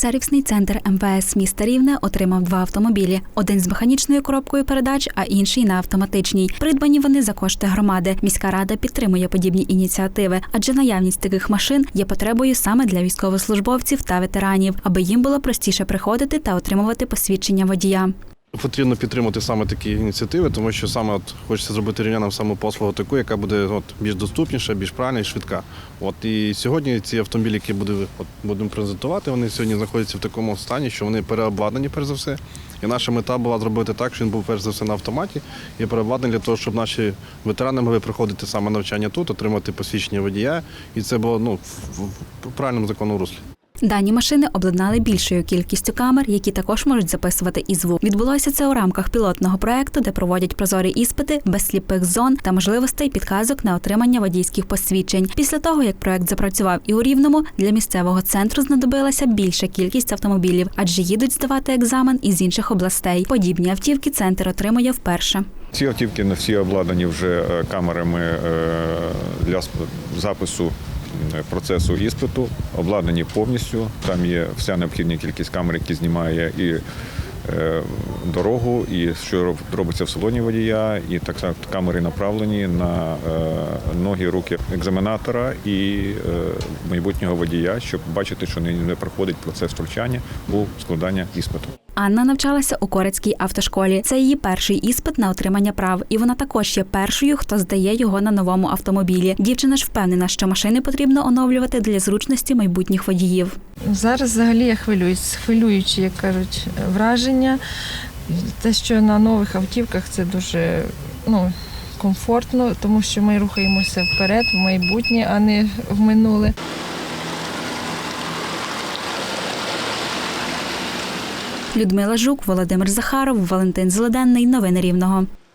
Сервісний центр МВС міста Рівне отримав два автомобілі: один з механічною коробкою передач, а інший на автоматичній. Придбані вони за кошти громади. Міська рада підтримує подібні ініціативи, адже наявність таких машин є потребою саме для військовослужбовців та ветеранів, аби їм було простіше приходити та отримувати посвідчення водія. Потрібно підтримати саме такі ініціативи, тому що саме от хочеться зробити рівнянам саме послугу таку, яка буде от більш доступніша, більш правильна і швидка. От і сьогодні ці автомобілі, які буде, будемо презентувати, вони сьогодні знаходяться в такому стані, що вони переобладнані перш за все. І наша мета була зробити так, що він був перш за все на автоматі і переобладнаний для того, щоб наші ветерани могли проходити саме навчання тут, отримати посвідчення водія, і це було ну в правильному законному руслі. Дані машини обладнали більшою кількістю камер, які також можуть записувати і звук. Відбулося це у рамках пілотного проекту, де проводять прозорі іспити без сліпих зон та можливостей підказок на отримання водійських посвідчень. Після того, як проект запрацював і у рівному, для місцевого центру знадобилася більша кількість автомобілів, адже їдуть здавати екзамен із інших областей. Подібні автівки центр отримує вперше. Ці автівки всі обладнані вже е, камерами е, для запису процесу іспиту, обладнані повністю. Там є вся необхідна кількість камер, які знімає і е, дорогу, і що робиться в салоні водія, і так само камери направлені на е, ноги, руки екзаменатора і е, майбутнього водія, щоб бачити, що не проходить процес втручання у складання іспиту. Анна навчалася у Корецькій автошколі. Це її перший іспит на отримання прав, і вона також є першою, хто здає його на новому автомобілі. Дівчина ж впевнена, що машини потрібно оновлювати для зручності майбутніх водіїв. Зараз взагалі я хвилююсь, хвилюючі, як кажуть, враження. Те, що на нових автівках це дуже ну, комфортно, тому що ми рухаємося вперед, в майбутнє, а не в минуле. Людмила Жук, Володимир Захаров, Валентин Злоденний. Новини Рівного.